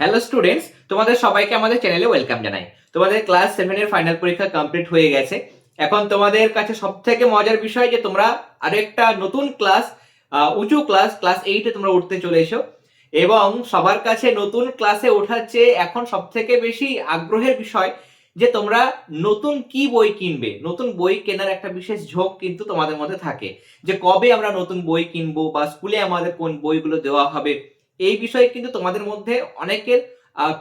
Hello students তোমাদের সবাইকে আমাদের চ্যানেলে ওয়েলকাম জানাই। তোমাদের ক্লাস সেভেনের ফাইনাল পরীক্ষা কমপ্লিট হয়ে গেছে। এখন তোমাদের কাছে সব থেকে মজার বিষয় যে তোমরা আরেকটা নতুন ক্লাস উঁচু ক্লাস ক্লাস এইটে তোমরা উঠতে চলে এসো এবং সবার কাছে নতুন ক্লাসে ওঠার চেয়ে এখন সব থেকে বেশি আগ্রহের বিষয় যে তোমরা নতুন কি বই কিনবে। নতুন বই কেনার একটা বিশেষ ঝোঁক কিন্তু তোমাদের মধ্যে থাকে। যে কবে আমরা নতুন বই কিনবো বা স্কুলে আমাদের কোন বইগুলো দেওয়া হবে এই বিষয়ে কিন্তু তোমাদের মধ্যে অনেকের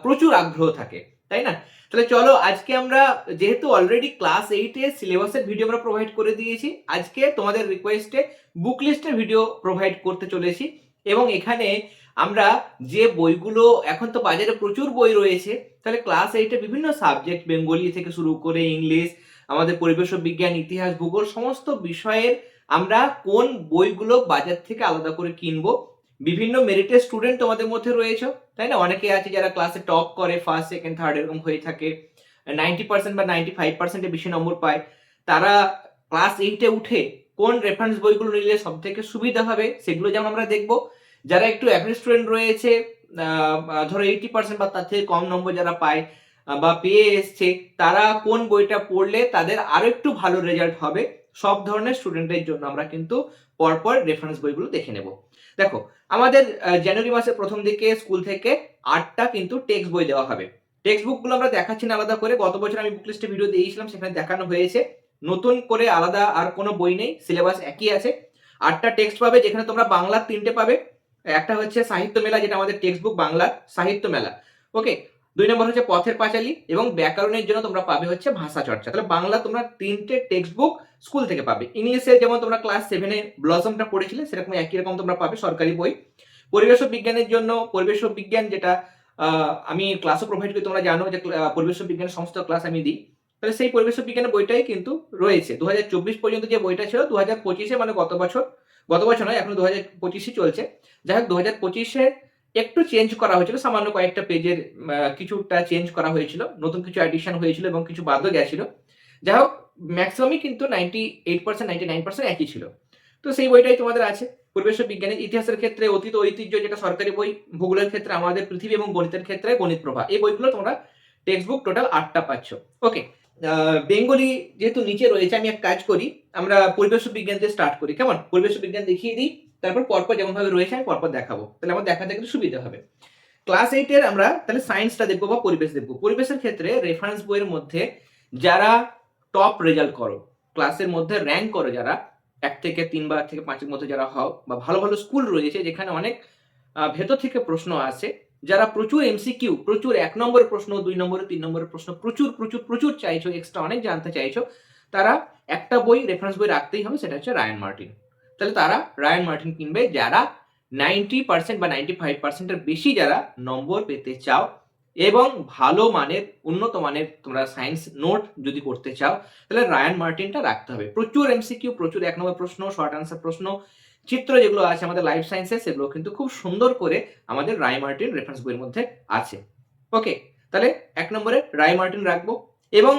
প্রচুর আগ্রহ থাকে, তাই না? তাহলে চলো আজকে আমরা, যেহেতু অলরেডি ক্লাস এইটে সিলেবাসের ভিডিও আমরা প্রোভাইড করে দিয়েছি, আজকে তোমাদের রিকোয়েস্টে বুক লিস্টের ভিডিও প্রোভাইড করতে চলেছি এবং এখানে আমরা যে বইগুলো, এখন তো বাজারে প্রচুর বই রয়েছে, তাহলে ক্লাস এইটে বিভিন্ন সাবজেক্ট বেঙ্গলি থেকে শুরু করে ইংলিশ, আমাদের পরিবেশ বিজ্ঞান, ইতিহাস, ভূগোল, সমস্ত বিষয়ের আমরা কোন বইগুলো বাজার থেকে আলাদা করে কিনবো বিভিন্ন মেরিটের স্টুডেন্ট তোমাদের মধ্যে রয়েছে, তাই না? অনেকে আছে যারা ক্লাসে টপ করে ফার্স্ট সেকেন্ড থার্ড এরকম হয়ে থাকে। নাইনটি পার্সেন্ট বা নাইনটি ফাইভ পার্সেন্টে বেশি নম্বর পায়। তারা ক্লাস এইটে উঠে কোন রেফারেন্স বইগুলো নিলে সব থেকে সুবিধা হবে সেগুলো যেমন আমরা দেখব। যারা একটু অ্যাভারেজ স্টুডেন্ট রয়েছে ধরো এইটি পার্সেন্ট বা তার থেকে কম নম্বর যারা পায় বা পেয়ে এসছে, তারা কোন বইটা পড়লে তাদের আরও একটু ভালো রেজাল্ট হবে। সব ধরনের স্টুডেন্টের জন্য আমরা কিন্তু পরপর রেফারেন্স বইগুলো দেখে নেব। দেখো আমাদের জানুয়ারি মাসের প্রথম দিকে স্কুল থেকে আটটা কিন্তু টেক্সট বই দেওয়া হবে। টেক্সট বুকগুলো আমরা দেখাচ্ছি না আলাদা করে। গত বছর আমি বুক লিস্টে ভিডিও দিয়েছিলাম, সেখানে দেখানো হয়েছে। নতুন করে আলাদা আর কোনো বই নেই সিলেবাস একই আছে। আটটা টেক্সট পাবে, যেখানে তোমরা বাংলার তিনটে পাবে। একটা হচ্ছে সাহিত্য মেলা, যেটা আমাদের টেক্সট বুক বাংলার সাহিত্য মেলা। ওকে দুই নম্বর হচ্ছে পথের পাঁচালী এবং ব্যাকরণের জন্য তোমরা পাবে হচ্ছে ভাষা চর্চা। তাহলে বাংলা তোমরা তিনটে টেক্সট বুক স্কুল থেকে পাবে। ইংলিশে যেমন তোমরা ক্লাস সেভেনে ব্লসমটা পড়েছিলে, সেরকম একই রকম তোমরা পাবে সরকারি বই। পরিবেশ বিজ্ঞানের জন্য, পরিবেশ বিজ্ঞান যেটা আমি ক্লাসও প্রোভাইড করি, তোমরা জানো যে পরিবেশ বিজ্ঞানের সমস্ত ক্লাস আমি দিই। তাহলে সেই পরিবেশ বিজ্ঞানের বইটাই কিন্তু রয়েছে। দু হাজার চব্বিশ পর্যন্ত যে বইটা ছিল দু হাজার পঁচিশে মানে গত বছর গত বছর নয়, এখন দু হাজার পঁচিশে চলছে। যাই হোক দু হাজার পঁচিশে একটু চেঞ্জ করা হয়েছিল, সামান্য কয়েকটা পেজের কিছুটা চেঞ্জ করা হয়েছিল, নতুন কিছু অ্যাডিশন হয়েছিল এবং কিছু বাদও গেছিল। যাই হোক ম্যাক্সিমামই কিন্তু ninety eight percent ninety nine percent একই ছিল। তো সেই বইটাই তোমাদের আছে। পরিবেশ বিজ্ঞানের ইতিহাসের ক্ষেত্রে অতীত ঐতিহ্য, যেটা সরকারি বই, ভূগোলের ক্ষেত্রে আমাদের পৃথিবী এবং গণিতের ক্ষেত্রে গণিত প্রভা এই বইগুলো তোমরা টেক্সট বুক টোটাল আটটা পাচ্ছ। ওকে বেঙ্গলি যেহেতু নিচে রয়েছে, আমি এক কাজ করি, আমরা পরিবেশ বিজ্ঞান দিয়ে স্টার্ট করি। কেমন? পরিবেশ বিজ্ঞান দেখিয়ে দিই। তারপর পরপর যেমন ভাবে রয়েছে, আমি পরপর দেখাবো। তাহলে আমার দেখাতে একটু সুবিধা হবে। ক্লাস এইটের আমরা তাহলে সায়েন্সটা দেখব বা পরিবেশ দেখব। পরিবেশের ক্ষেত্রে রেফারেন্স বইয়ের মধ্যে যারা টপ রেজাল্ট করো ক্লাসের মধ্যে র্যাঙ্ক করো যারা, এক থেকে তিন বা থেকে পাঁচের মধ্যে যারা হও, বা ভালো ভালো স্কুল রয়েছে যেখানে অনেক ভেতর থেকে প্রশ্ন আসে, যারা প্রচুর এমসিকিউ প্রচুর এক নম্বরের প্রশ্ন, দুই নম্বরের তিন নম্বরের প্রশ্ন, প্রচুর প্রচুর প্রচুর চাইছো এক্সট্রা অনেক জানতে চাইছো, তারা একটা বই রেফারেন্স বই রাখতেই হবে, সেটা হচ্ছে রায়ান মার্টিন তাহলে তারা রায়ান মার্টিন কিনবে যারা নাইনটি পার্সেন্ট বা নাইনটি ফাইভ পার্সেন্টের বেশি যারা নম্বর পেতে চাও এবং ভালো মানের, উন্নত মানের তোমরা সায়েন্স নোট যদি করতে চাও, তাহলে রায়ান মার্টিনটা রাখতে হবে। প্রচুর এমসিকিউ প্রচুর এক নম্বর প্রশ্ন শর্ট আনসার প্রশ্ন, চিত্র যেগুলো আছে আমাদের লাইফ সায়েন্সে সেগুলো কিন্তু খুব সুন্দর করে আমাদের রায় মার্টিন রেফারেন্স বইয়ের মধ্যে আছে। ওকে তাহলে এক নম্বরে রায় মার্টিন রাখব এবং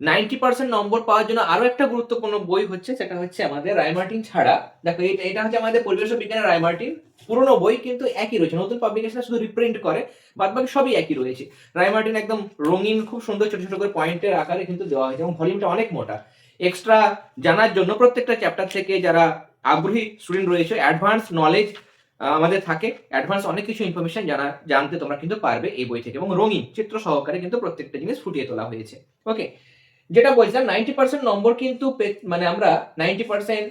নাইনটি পার্সেন্ট নম্বর পাওয়ার জন্য আরও একটা গুরুত্বপূর্ণ বই হচ্ছে, সেটা হচ্ছে আমাদের রায় মার্টিন ছাড়া। দেখো, এটা হচ্ছে আমাদের পরিবেশ বিজ্ঞানের রায় মার্টিন। পুরোনো বই কিন্তু একই রয়েছে, নতুন পাবলিকেশন শুধু রিপ্রিন্ট করে বাদ বাকি সবই একই রয়েছে। রায় মার্টিন একদম রঙিন, খুব সুন্দর ছোট ছোট করে পয়েন্টের আকারে কিন্তু দেওয়া হয়েছে এবং ভলিউমটা অনেক মোটা। এক্সট্রা জানার জন্য প্রত্যেকটা চ্যাপ্টার থেকে যারা আগ্রহী স্টুডেন্ট রয়েছে অ্যাডভান্স নলেজ আমাদের থাকে অ্যাডভান্স অনেক কিছু ইনফরমেশন জানা জানতে তোমরা কিন্তু পারবে এই বই থেকে এবং রঙিন, চিত্র সহকারে কিন্তু প্রত্যেকটা জিনিস ফুটিয়ে তোলা হয়েছে। ওকে যেটা বলছিলাম নাইনটি পার্সেন্ট নম্বর কিন্তু মানে আমরা নাইনটি পার্সেন্ট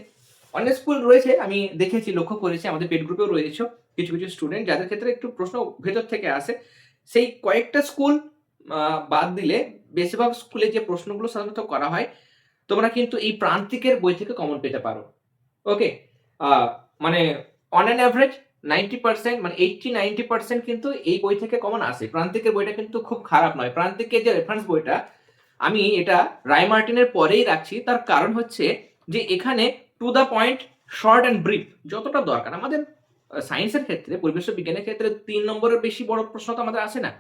অনেক স্কুল রয়েছে, আমি দেখেছি, লক্ষ্য করেছি, আমাদের পেড গ্রুপেও রয়েছে কিছু কিছু স্টুডেন্ট যাদের ক্ষেত্রে একটু প্রশ্ন ভেতর থেকে আসে। সেই কয়েকটা স্কুল বাদ দিলে বেশিরভাগ স্কুলে যে প্রশ্নগুলো সাধারণত করা হয়, তোমরা কিন্তু এই প্রান্তিকের বই থেকে কমন পেতে পারো। ওকে মানে on an average ninety percent মানে এইটটি নাইনটি পার্সেন্ট কিন্তু এই বই থেকে কমন আসে। প্রান্তিকের বইটা কিন্তু খুব খারাপ নয়। প্রান্তিকের যে রেফারেন্স বইটা আমি এটা রায় মার্টিনের পরেই রাখছি, তার কারণ হচ্ছে যে এখানে to the point short and brief যতটা দরকার। আমাদের সায়েন্সের ক্ষেত্রে, পরিবেশ বিজ্ঞানের ক্ষেত্রে তিন নম্বরের বেশি বড় প্রশ্ন তো আমাদের আসে না?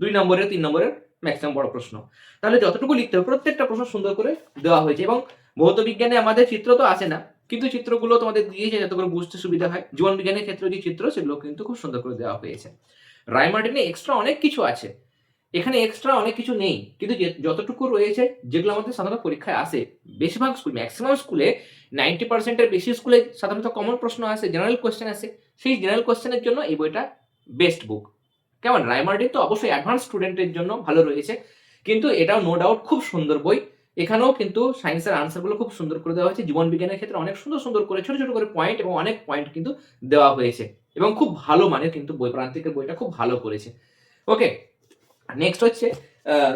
দুই নম্বরের, তিন নম্বরের ম্যাক্সিমাম বড় প্রশ্ন। তাহলে যতটুকু লিখতে হবে, প্রত্যেকটা প্রশ্ন সুন্দর করে দেওয়া হয়েছে এবং ভৌত বিজ্ঞানে আমাদের চিত্র তো আসে না, কিন্তু চিত্রগুলো তোমাদের দিয়েছে যাতে করে বুঝতে সুবিধা হয়। জীবন বিজ্ঞানের ক্ষেত্রে যে চিত্র, সেগুলো কিন্তু খুব সুন্দর করে দেওয়া হয়েছে। রায় মার্টিনে এক্সট্রা অনেক কিছু আছে। এখানে এক্সট্রা অনেক কিছু নেই। কিন্তু যতটুকু রয়েছে, যেগুলো আমাদের সাধারণত পরীক্ষায় আসে, বেশিরভাগ স্কুল ম্যাক্সিমাম স্কুলে নাইনটি পার্সেন্টের বেশি স্কুলে সাধারণত কমন প্রশ্ন আসে জেনারেল কোয়েশ্চেন আসে। সেই জেনারেল কোয়েশ্চেনের জন্য এই বইটা বেস্ট বুক কেমন? রায় মার্টিন তো অবশ্যই অ্যাডভান্স স্টুডেন্টের জন্য ভালো রয়েছে। কিন্তু এটাও নো ডাউট খুব সুন্দর বই। এখানেও কিন্তু সায়েন্সের আনসারগুলো খুব সুন্দর করে দেওয়া হয়েছে। জীবন বিজ্ঞানের ক্ষেত্রে অনেক সুন্দর সুন্দর করে, ছোট ছোট করে পয়েন্ট এবং অনেক পয়েন্ট কিন্তু দেওয়া হয়েছে। এবং খুব ভালো মানের কিন্তু বই, প্রান্তিকের বইটা খুব ভালো করেছে। ওকে নেক্সট হচ্ছে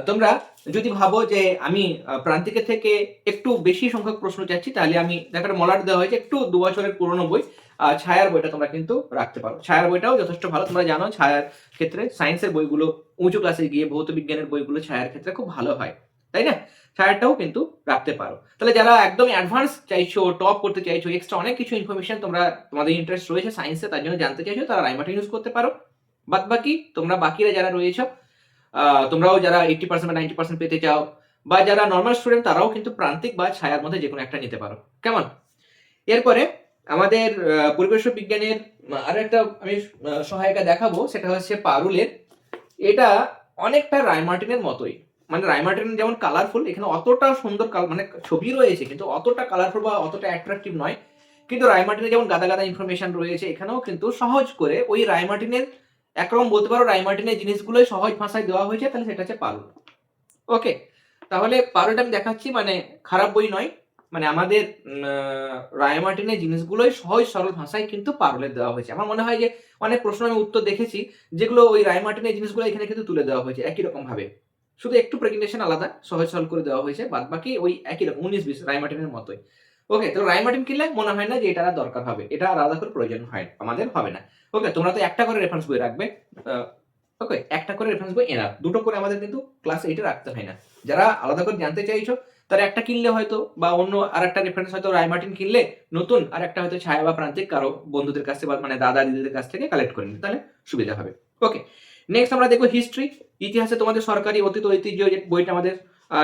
তোমরা যদি ভাবো যে আমি প্রান্তিকের থেকে একটু বেশি সংখ্যক প্রশ্ন চাচ্ছি, তাহলে আমি দেখাটা মলাট দেওয়া হয়েছে, একটু দু বছরের পুরনো বই ছায়ার বইটা তোমরা কিন্তু রাখতে পারো। ছায়ার বইটাও যথেষ্ট ভালো, তোমরা জানো ছায়ার ক্ষেত্রে সায়েন্সের বইগুলো, উঁচু ক্লাসে গিয়ে ভৌত বিজ্ঞানের বইগুলো ছায়ার ক্ষেত্রে খুব ভালো হয়, তাই না? ছায়ারটাও কিন্তু রাখতে পারো। তাহলে যারা একদম অ্যাডভান্স চাইছো টপ করতে চাইছো এক্সট্রা অনেক কিছু ইনফরমেশন তোমরা, তোমাদের ইন্টারেস্ট রয়েছে সায়েন্সে তার জন্য জানতে চাইছো, তারা রাইমাটা ইউজ করতে পারো। বাদ বাকি তোমরা বাকিরা যারা রয়েছে তোমরাও যারা এইটটি পার্সেন্ট বা নাইনটি পার্সেন্ট পেতে চাও, বা যারা নর্মাল স্টুডেন্ট তারাও কিন্তু প্রান্তিক বা ছায়ার মধ্যে যে কোনো একটা নিতে পারো। কেমন? এরপরে আমাদের পরিবেশ বিজ্ঞানের আরও একটা আমি সহায়িকা দেখাবো, সেটা হচ্ছে পারুলের। এটা অনেকটা রায়মার্টিনের মতোই। মানে রায়মার্টিন যেমন কালারফুল এখানে অতটা সুন্দর মানে ছবি রয়েছে, কিন্তু অতটা কালারফুল বা অতটা অ্যাট্রাকটিভ নয়। কিন্তু রায়মার্টিনে যেমন গাদা গাদা ইনফরমেশন রয়েছে, এখানেও কিন্তু সহজ করে ওই রায়মার্টিনের একরকম বলতে পারো রায়মার্টিনের জিনিসগুলোই সহজ ভাষায় দেওয়া হয়েছে, তাহলে সেটা হচ্ছে পারুল। ওকে তাহলে পারুলটা আমি দেখাচ্ছি মানে খারাপ বই নয় মানে আমাদের রায়মার্টিনের জিনিসগুলোই সহজ সরল ভাষায় কিন্তু পারলে দেওয়া হয়েছে। আমার মনে হয় যে অনেক প্রশ্ন আমি উত্তর দেখেছি, যেগুলো ওই রায়মার্টিনের জিনিসগুলো এখানে কিন্তু তুলে দেওয়া হয়েছে একই রকম ভাবে। শুধু একটু প্রেজেন্টেশন আলাদা, সহজ সরল করে দেওয়া হয়েছে, বাদ বাকি ওই একই রকম, উনিশ বিশ রায়মার্টিনের মতোই। ওকে তো রায়মার্টিন কিনলে মনে হয় না যে এটা আর দরকার হবে। এটা আর আলাদা করে প্রয়োজন হয় আমাদের হবে না। ওকে তোমরা তো একটা করে রেফারেন্স বই রাখবে। ওকে একটা করে রেফারেন্স বই এনাফ দুটো করে আমাদের কিন্তু ক্লাস এইটে রাখতে হয় না। যারা আলাদা করে জানতে চাইছো, তারা একটা কিনলে হয়তো, বা অন্য আর একটা রেফারেন্স হয়তো রায়মার্টিন কিনলে নতুন আর একটা হয়তো ছায়া বা প্রান্তিক কারও বন্ধুদের কাছ থেকে মানে দাদা দিদিদের কাছ থেকে কালেক্ট করে নিতে তাহলে সুবিধা হবে। ওকে নেক্সট আমরা দেখব হিস্ট্রি ইতিহাসে তোমাদের সরকারি, অতীত, ঐতিহ্য যে বইটা আমাদের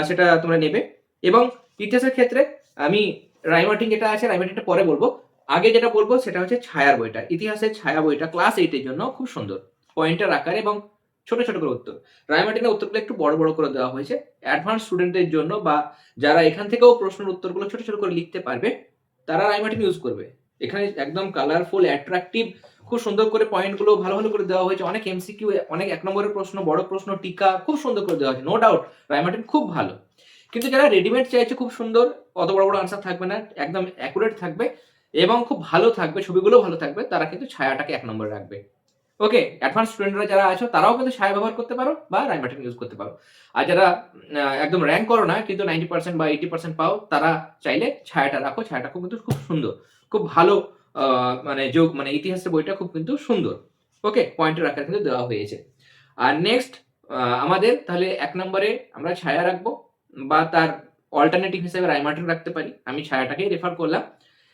সেটা তোমরা নেবে। এবং ইতিহাসের ক্ষেত্রে আমি রাইমার্টিন যেটা আছে রাইমার্টিনটা পরে বলব। আগে যেটা বলব সেটা হচ্ছে ছায়ার বইটা। ইতিহাসের ছায়া বইটা ক্লাস এইটের জন্য খুব সুন্দর। পয়েন্টের আকারে এবং ছোট ছোট করে উত্তর। রায়মার্টিনের উত্তরগুলো একটু বড় বড় করে দেওয়া হয়েছে। অ্যাডভান্স স্টুডেন্টদের জন্য বা যারা এখান থেকেও প্রশ্নের উত্তরগুলো ছোট ছোট করে লিখতে পারবে, তারা রায়মার্টিন ইউজ করবে। এখানে একদম কালারফুল অ্যাট্রাকটিভ খুব সুন্দর করে পয়েন্টগুলো ভালো ভালো করে দেওয়া হয়েছে। অনেক এমসিকিউ অনেক এক নম্বরের প্রশ্ন, বড় প্রশ্ন, টিকা, খুব সুন্দর করে দেওয়া হয়েছে। নো ডাউট রায়মার্টিন খুব ভালো। কিন্তু যারা রেডিমেড চাইছে, খুব সুন্দর, অত বড় বড় আনসার থাকবে না, একদম অ্যাকুরেট থাকবে এবং খুব ভালো থাকবে, ছবিগুলো ভালো থাকবে, তারা কিন্তু ছায়াটাকে এক নম্বরে রাখবে। ওকে অ্যাডভান্স স্টুডেন্টরা যারা আছো, তারাও কিন্তু ছায়া ব্যবহার করতে পারো বা রাইমার্টিন ইউজ করতে পারো। আর যারা একদম র্যাঙ্ক করো না, কিন্তু নাইনটি পার্সেন্ট বা এইটি পার্সেন্ট পাও, তারা চাইলে ছায়াটা রাখো, ছায়াটা খুব কিন্তু খুব সুন্দর। খুব ভালো মানে যোগ মানে ইতিহাসের বইটা খুব কিন্তু সুন্দর। ওকে পয়েন্টের আকারে কিন্তু দেওয়া হয়েছে। আর নেক্সট আমাদের তাহলে এক নম্বরে আমরা ছায়া রাখব। বা তার অল্টারনেটিভ হিসেবে রাইমার্টিন রাখতে পারি। আমি ছায়াটাকেই রেফার করলাম।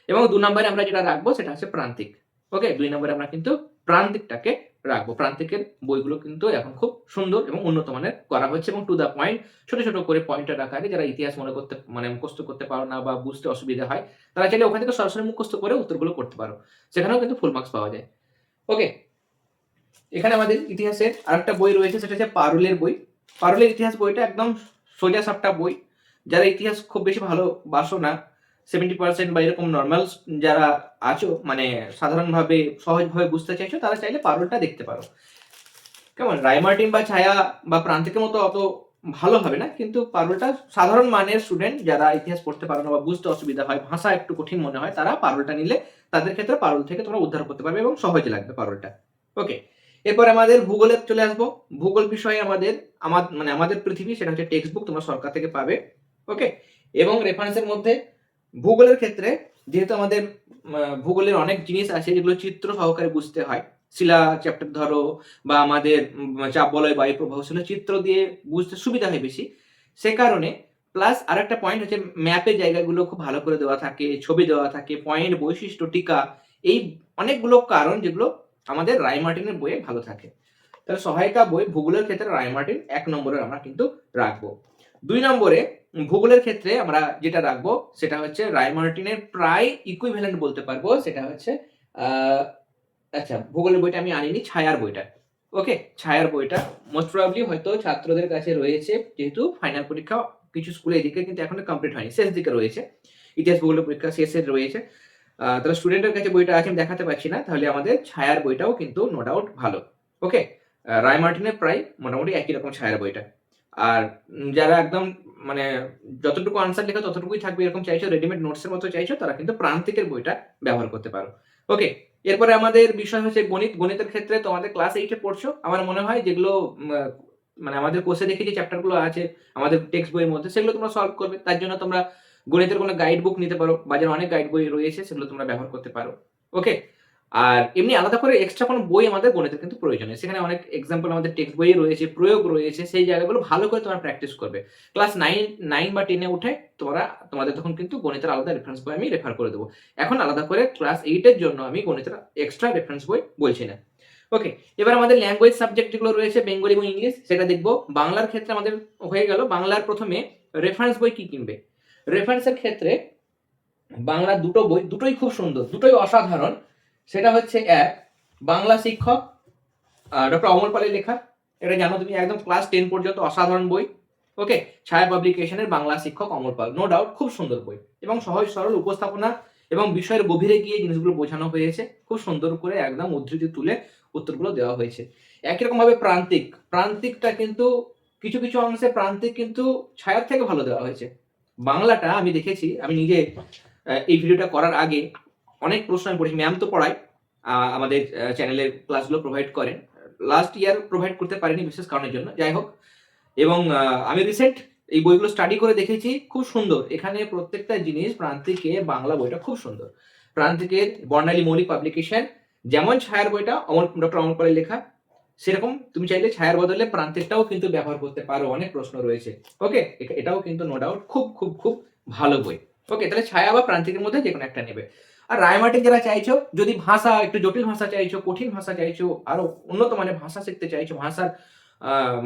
এবং দু নম্বরে আমরা যেটা রাখব, সেটা হচ্ছে প্রান্তিক। ওকে দুই নম্বরে আমরা কিন্তু প্রান্তিকটাকে রাখব। প্রান্তিকের বইগুলো কিন্তু এখন খুব সুন্দর এবং উন্নত মানের করা হচ্ছে এবং টু দ্য পয়েন্ট ছোট ছোট করে পয়েন্টের আকারে যারা ইতিহাস মনে করতে মানে মুখস্থ করতে পারো না বা বুঝতে অসুবিধা হয়, তারা চাইলে ওখান থেকে সরাসরি মুখস্থ করে উত্তরগুলো করতে পারো। সেখানেও কিন্তু ফুল মার্কস পাওয়া যায়। ওকে এখানে আমাদের ইতিহাসের আরেকটা বই রয়েছে, সেটা হচ্ছে পারুলের বই। পারুলের ইতিহাস বইটা একদম সোজা সাপটা বই, যারা ইতিহাস খুব বেশি ভালোবাসো না। সেভেন্টি পার্সেন্ট বা এরকম নর্মাল যারা আছো মানে সাধারণভাবে সহজভাবে বুঝতে চাইছো, তারা চাইলে পারুলটা দেখতে পারো। কেমন, রাইমার্টিন বা ছায়া বা প্রান্তিকের মতো অত ভালো হবে না, কিন্তু পারুলটা সাধারণ মানের স্টুডেন্ট যারা ইতিহাস পড়তে পারো না বা বুঝতে অসুবিধা হয়, ভাষা একটু কঠিন মনে হয়, তারা পারুলটা নিলে তাদের ক্ষেত্রে পারুল থেকে তোমরা উদ্ধার করতে পারবে এবং সহজে লাগবে পারুলটা। ওকে এরপর আমাদের ভূগোলে চলে আসব। ভূগোল বিষয়ে আমাদের, আমার মানে আমাদের পৃথিবী, সেটা হচ্ছে টেক্সট বুক তোমরা সরকার থেকে পাবে। ওকে এবং রেফারেন্সের মধ্যে ভূগোলের ক্ষেত্রে যেহেতু আমাদের ভূগোলের অনেক জিনিস আছে, যেগুলো চিত্র সহকারে বুঝতে হয়। শিলা চ্যাপ্টার ধরো, বা আমাদের চাপ বলয় বায়ু প্রবাহ সেগুলো চিত্র দিয়ে বুঝতে সুবিধা হয় বেশি। সে কারণে প্লাস আর একটা পয়েন্ট হচ্ছে ম্যাপের জায়গাগুলো খুব ভালো করে দেওয়া থাকে, ছবি দেওয়া থাকে পয়েন্ট বৈশিষ্ট্য, টিকা, এই অনেকগুলো কারণ যেগুলো আমাদের রায়মার্টিনের বইয়ে ভালো থাকে। তাহলে সহায়িকা বই ভূগোলের ক্ষেত্রে রায়মার্টিন এক নম্বরে আমরা কিন্তু রাখব। দুই নম্বরে ভূগোলের ক্ষেত্রে আমরা যেটা রাখব সেটা হচ্ছে রায়মার্টিনের প্রায় ইকুইভ্যালেন্ট বলতে পারব, সেটা হচ্ছে আচ্ছা ভূগোলের বইটা আমি আনিনি, ছায়ার বইটা। ওকে, ছায়ার বইটা। মোস্ট প্রবাবলি হয়তো ছাত্রদের কাছে রয়েছে, যেহেতু ফাইনাল পরীক্ষা কিছু স্কুলে এদিকে কিন্তু এখনও কমপ্লিট হয়নি, শেষ দিকে রয়েছে। ইতিহাস ভূগোলের পরীক্ষা শেষের রয়েছে। তাহলে স্টুডেন্টের কাছে বইটা আছে আমি দেখাতে পারছি না, তাহলে আমাদের ছায়ার বইটাও কিন্তু নো ডাউট ভালো। ওকে রায় মার্টিনের প্রায় মোটামুটি একই রকম ছায়ার বইটা। আর যারা একদম মানে যতটুকু আনসার লেখা ততটুকুই থাকবে এরকম চাইছো রেডিমেড নোটসের মতো চাইছো, তারা কিন্তু প্রান্তিকের বইটা ব্যবহার করতে পারো। ওকে এরপরে আমাদের বিষয় হচ্ছে গণিত। গণিতের ক্ষেত্রে তোমাদের ক্লাস এইটে পড়ছো। আমার মনে হয় যেগুলো মানে আমাদের কোর্সে দেখে যে চ্যাপ্টারগুলো আছে, আমাদের টেক্সট বইয়ের মধ্যে, সেগুলো তোমরা সলভ করবে। তার জন্য তোমরা গণিতের কোনো গাইড বুক নিতে পারো, বাজারে অনেক গাইড বই রয়েছে, সেগুলো তোমরা ব্যবহার করতে পারো ওকে আর এমনি আলাদা করে এক্সট্রা কোনো বই আমাদের গণিতের কিন্তু প্রয়োজন নেই। সেখানে অনেক এক্সাম্পল আমাদের টেক্সট বইয়ে রয়েছে, প্রয়োগ রয়েছে, সেই জায়গাগুলো ভালো করে তোমরা প্র্যাকটিস করবে। ক্লাস নাইন নাইন বা টেনে উঠে তোমরা, তোমাদের তখন কিন্তু গণিতের আলাদা রেফারেন্স বই আমি রেফার করে দেবো। এখন আলাদা করে ক্লাস এইটের জন্য আমি গণিতের এক্সট্রা রেফারেন্স বই বলছি না। ওকে এবার আমাদের ল্যাঙ্গুয়েজ সাবজেক্ট যেগুলো রয়েছে, বেঙ্গলি এবং ইংলিশ, সেটা দেখব। বাংলার ক্ষেত্রে আমাদের হয়ে গেল, বাংলার প্রথমে রেফারেন্স বই কি কিনবে? রেফারেন্সের ক্ষেত্রে বাংলা দুটো বই দুটোই খুব সুন্দর, দুটোই অসাধারণ। সেটা হচ্ছে এক, বাংলা শিক্ষক ডক্টর অমল পালের লেখা। এটা জানো তুমি, একদম ক্লাস টেন পর্যন্ত অসাধারণ বই। ওকে? ছায়া পাবলিকেশনের বাংলা শিক্ষক অমল পাল। নো ডাউট খুব সুন্দর বই। এবং সহজ সরল উপস্থাপনা এবং বিষয়ের গভীরে গিয়ে জিনিসগুলো বোঝানো হয়েছে। খুব সুন্দর করে একদম উদ্ধৃতি তুলে উত্তরগুলো দেওয়া হয়েছে। একই রকম ভাবে প্রান্তিক। প্রান্তিকটা কিন্তু কিছু কিছু অংশে প্রান্তিক কিন্তু ছায়ার থেকে ভালো দেওয়া হয়েছে। বাংলাটা আমি দেখেছি, আমি নিজে এই ভিডিওটা করার আগে অনেক প্রশ্ন আমি পড়েছি। ম্যাম তো পড়ায় আমাদের চ্যানেলের ক্লাসগুলো প্রোভাইড করেন। লাস্ট ইয়ার প্রোভাইড করতে পারিনি বিশেষ কারণের জন্য, যাই হোক। এবং আমি রিসেন্ট এই বইগুলো স্টাডি করে দেখেছি, খুব সুন্দর। এখানে প্রত্যেকটা জিনিস প্রান্তিকের বাংলা বইটা খুব সুন্দর। প্রান্তিকের বর্ণালী মৌলিক পাবলিকেশন যেমন ছায়ার বইটা অমর ডক্টর অমর পালের লেখা সেরকম তুমি চাইলে ছায়ার বদলে প্রান্তেরটাও কিন্তু ব্যবহার করতে পারো, অনেক প্রশ্ন রয়েছে। ওকে এটাও কিন্তু নো ডাউট খুব খুব খুব ভালো বই। ওকে তাহলে ছায়া বা প্রান্তিকের মধ্যে যে কোনো একটা নেবে। আর রায়মার্টিন যারা চাইছো, যদি ভাষা একটু জটিল ভাষা চাইছো, কঠিন ভাষা চাইছো, আরও উন্নত মানের ভাষা শিখতে চাইছো, ভাষার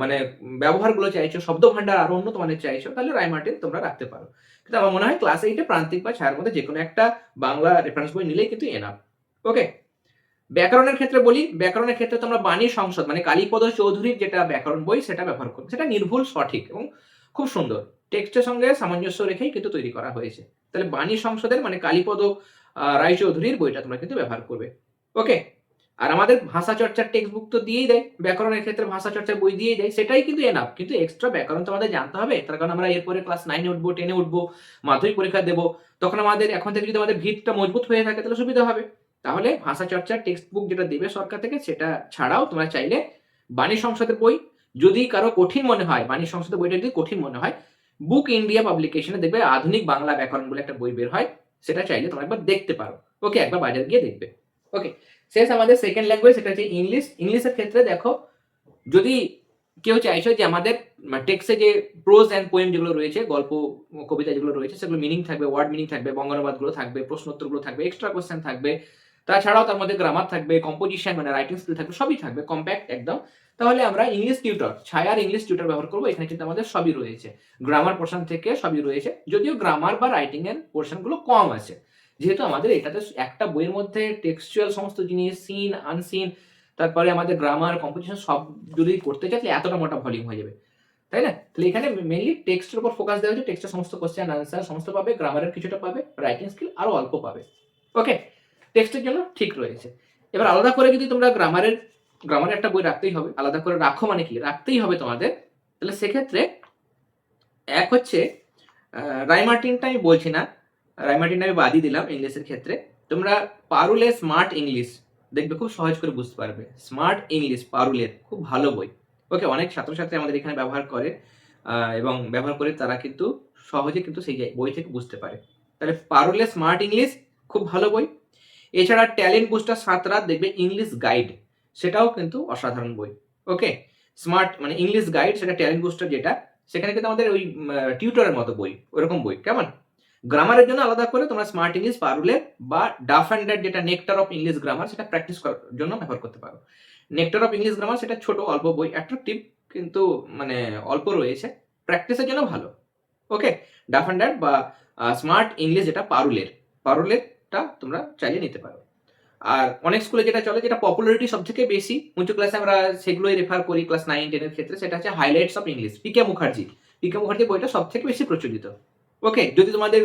মানে ব্যবহারগুলো চাইছো শব্দ ভান্ডার আরও উন্নত মানের চাইছো, তাহলে রায়মার্টিন তোমরা রাখতে পারো। কিন্তু আমার মনে হয় ক্লাস এইটে প্রান্তিক বা ছায়ার মধ্যে যে কোনো একটা বাংলা রেফারেন্স বই নিলেই কিন্তু এনাফ ওকে ব্যাকরণের ক্ষেত্রে বলি, ব্যাকরণের ক্ষেত্রে তোমরা বাণী সংসদ মানে কালীপদ চৌধুরীর যেটা ব্যাকরণ বই, সেটা ব্যবহার করবে সেটা নির্ভুল, সঠিক এবং খুব সুন্দর। টেক্সটের সঙ্গে সামঞ্জস্য রেখেই কিন্তু তৈরি করা হয়েছে। তাহলে বাণী সংসদের মানে কালীপদ রায়চৌধুরীর বইটা তোমরা কিন্তু ব্যবহার করবে। ওকে? আর আমাদের ভাষা চর্চার টেক্সট বুক তো দিয়েই দেয়, ব্যাকরণের ক্ষেত্রে ভাষা চর্চার বই দিয়েই দেয়, সেটাই কিন্তু এনাফ কিন্তু এক্সট্রা ব্যাকরণ তো আমাদের জানতে হবে, তার কারণ আমরা এরপরে ক্লাস নাইনে উঠবো টেনে উঠবো, মাধ্যমিক পরীক্ষা দেবো, তখন আমাদের, এখন থেকে যদি আমাদের ভিতটা মজবুত হয়ে থাকে, তাহলে সুবিধা হবে। তাহলে ভাষা চর্চার টেক্সট বুক যেটা দেবে সরকার থেকে, সেটা ছাড়াও তোমরা চাইলে বাণী সংসদের বই, যদি কারও কঠিন মনে হয়, বাণী সংসদের বইটা যদি কঠিন মনে হয় বুক ইন্ডিয়া পাবলিকেশনে দেখবে আধুনিক বাংলা ব্যাকরণ বলে একটা বই বের হয়, সেটা চাইলে তোমরা একবার দেখতে পারো। ওকে একবার বাজারে গিয়ে দেখবে। ওকে শেষ আমাদের সেকেন্ড ল্যাঙ্গুয়েজ সেটা হচ্ছে ইংলিশ ইংলিশের ক্ষেত্রে দেখো, যদি কেউ চাইছো যে আমাদের টেক্সটে যে প্রোজ অ্যান্ড পোয়েম যেগুলো রয়েছে, গল্প, কবিতা যেগুলো রয়েছে, সেগুলো মিনিং থাকবে ওয়ার্ড মিনিং থাকবে, বঙ্গানুবাদগুলো থাকবে, প্রশ্নোত্তরগুলো থাকবে এক্সট্রা কোশ্চেন থাকবে তাছাড়াও তার মধ্যে গ্রামার থাকবে কম্পোজিশন মানে রাইটিং স্কিল থাকবে, সবই থাকবে কম্প্যাক্ট একদম। তাহলে আমরা ইংলিশ টিউটর ছায়ার ইংলিশ টিউটর ব্যবহার করব, এখানে কিন্তু আমাদের সবই রয়েছে। গ্রামার পোর্শন থেকে সবই রয়েছে, যদিও গ্রামার বা রাইটিং এর পোর্শনগুলো কম আছে। যেহেতু আমাদের এটাতে একটা বইয়ের মধ্যে টেক্সচুয়াল সমস্ত জিনিস সিন আনসিন তারপরে আমাদের গ্রামার কম্পোজিশন সব যদি করতে চাই, তাহলে এতটা মোটা ভলিউম হয়ে যাবে। তাই না? তাহলে এখানে মেনলি টেক্সটের উপর ফোকাস দেওয়া হচ্ছে টেক্সটের সমস্ত কোশ্চেন আনসার সমস্ত পাবে গ্রামারের কিছুটা পাবে রাইটিং স্কিল আরও অল্প পাবে। ওকে টেক্সটের জন্য ঠিক রয়েছে। এবার আলাদা করে যদি তোমরা গ্রামারের গ্রামারের একটা বই রাখতেই হবে, আলাদা করে রাখো মানে কি? রাখতেই হবে তোমাদের। তাহলে সেক্ষেত্রে এক হচ্ছে রাইমার্টিনটা আমি বলছি না। রাইমার্টিনটা আমি বাদই দিলাম ইংলিশের ক্ষেত্রে। তোমরা পারুলে স্মার্ট ইংলিশ দেখবে খুব সহজ করে বুঝতে পারবে। স্মার্ট ইংলিশ পারুলের খুব ভালো বই। ওকে অনেক ছাত্রছাত্রী আমাদের এখানে ব্যবহার করে এবং ব্যবহার করে তারা কিন্তু সহজে কিন্তু সেই বই থেকে বুঝতে পারে। তাহলে পারুলে স্মার্ট ইংলিশ খুব ভালো বই। এছাড়া ট্যালেন্ট বুস্টার সাঁতরা দেখবে ইংলিশ গাইড, সেটাও কিন্তু অসাধারণ বই। ওকে? স্মার্ট মানে ইংলিশ গাইড, সেটা ট্যালেন্ট বুস্টার যেটা, সেখানে কিন্তু আমাদের ওই টিউটরের মতো বই, ওরকম বই, কেমন? গ্রামারের জন্য আলাদা করে তোমরা স্মার্ট ইংলিশ, পারুলে বা ডাফ অ্যান্ড ডেট যেটা নেকটার অফ ইংলিশ গ্রামার, সেটা প্র্যাকটিস করার জন্য ব্যবহার করতে পারো। নেকটার অফ ইংলিশ গ্রামার, সেটা ছোট, অল্প বই, অ্যাট্রাকটিভ কিন্তু মানে অল্প রয়েছে, প্র্যাকটিসের জন্য ভালো। ওকে? ডাফ অ্যান্ড ডেট বা স্মার্ট ইংলিশ যেটা পারুলের পারুলের পারুলেরটা তোমরা চাইলে নিতে পারো। আর অনেক স্কুলে যেটা চলে, যেটা পপুলারিটি সব থেকে বেশি, উঁচু ক্লাসে আমরা সেগুলোই রেফার করি ক্লাস নাইন টেনের ক্ষেত্রে, সেটা হচ্ছে highlights of English P K Mukherjee P K Mukherjee বইটা সব থেকে বেশি প্রচলিত। ওকে যদি তোমাদের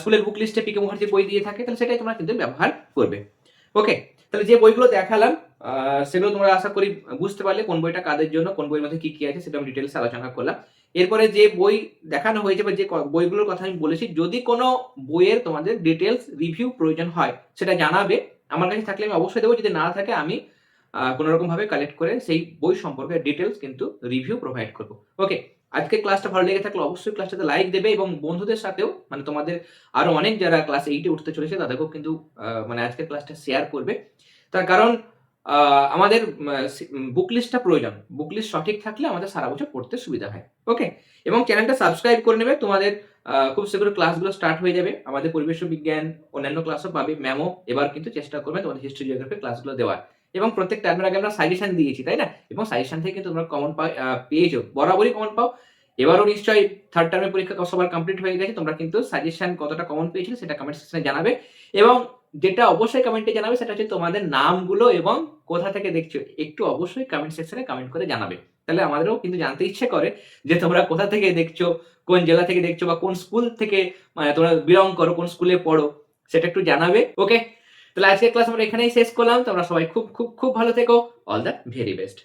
স্কুলের বুক লিস্টে পিকে মুখার্জি বই দিয়ে থাকে, তাহলে সেটাই তোমরা কিন্তু ব্যবহার করবে। ওকে তাহলে যে বইগুলো দেখালাম সেগুলো তোমরা আশা করি বুঝতে পারলে কোন বইটা কাদের জন্য, কোন বইয়ের মধ্যে কি কি আছে, সেটা আমি ডিটেলসে আলোচনা করলাম। এরপরে যে বই দেখানো হয়েছে বা যে বইগুলোর কথা আমি বলেছি যদি কোনো বইয়ের তোমাদের ডিটেলস রিভিউ প্রয়োজন হয় সেটা জানাবে। আমার কাছে থাকলে আমি অবশ্যই দেবো যদি না থাকে আমি আহ, কোনো রকম ভাবে কালেক্ট করে সেই বই সম্পর্কে ডিটেলস কিন্তু রিভিউ প্রোভাইড করব। ওকে আজকে ক্লাসটা ভালো লেগে থাকলে অবশ্যই ক্লাসটাতে লাইক দেবে এবং বন্ধুদের সাথেও মানে তোমাদের আরও অনেক যারা ক্লাস এইটে উঠতে চলেছে তাদেরকেও কিন্তু মানে আজকের ক্লাসটা শেয়ার করবে। তার কারণ আমাদের বুক লিস্টটা প্রয়োজন। বুক লিস্ট সঠিক থাকলে আমাদের সারা বছর পড়তে সুবিধা হয়। ওকে এবং চ্যানেলটা সাবস্ক্রাইব করে নেবে। তোমাদের খুব শীঘ্র ক্লাসগুলো স্টার্ট হয়ে যাবে। আমাদের পরিবেশ বিজ্ঞান, অন্যান্য ক্লাসও পাবে। ম্যামও এবার কিন্তু চেষ্টা করবে তোমাদের হিস্ট্রি জিওগ্রাফি ক্লাসগুলো দেওয়ার। এবং প্রত্যেক টাইমের আগে আমরা সাজেশন দিয়েছি, তাই না? এবং সাজেশন থেকে তোমরা কমন পাও পেয়েছ। বরাবরই কমন পাও। এবারও নিশ্চয়ই থার্ড টার্মের পরীক্ষা সবার কমপ্লিট হয়ে গেছে, তোমরা কিন্তু সাজেশন কতটা কমন পেয়েছিলে সেটা কমেন্ট সেকশনে জানাবে। এবং যেটা অবশ্যই কমেন্টে জানাবে সেটা হচ্ছে তোমাদের নামগুলো এবং কোথা থেকে দেখছ, একটু অবশ্যই কমেন্ট সেকশনে কমেন্ট করে জানাবে। তাহলে আমাদেরও কিন্তু জানতে ইচ্ছে করে যে তোমরা কোথা থেকে দেখছ, কোন জেলা থেকে দেখছ বা কোন স্কুল থেকে মানে তোমরা বিলং করো, কোন স্কুলে পড়ো, সেটা একটু জানাবে ওকে তাহলে আজকের ক্লাস আমরা এখানেই শেষ করলাম, তোমরা সবাই খুব খুব খুব ভালো থেকো। All the very best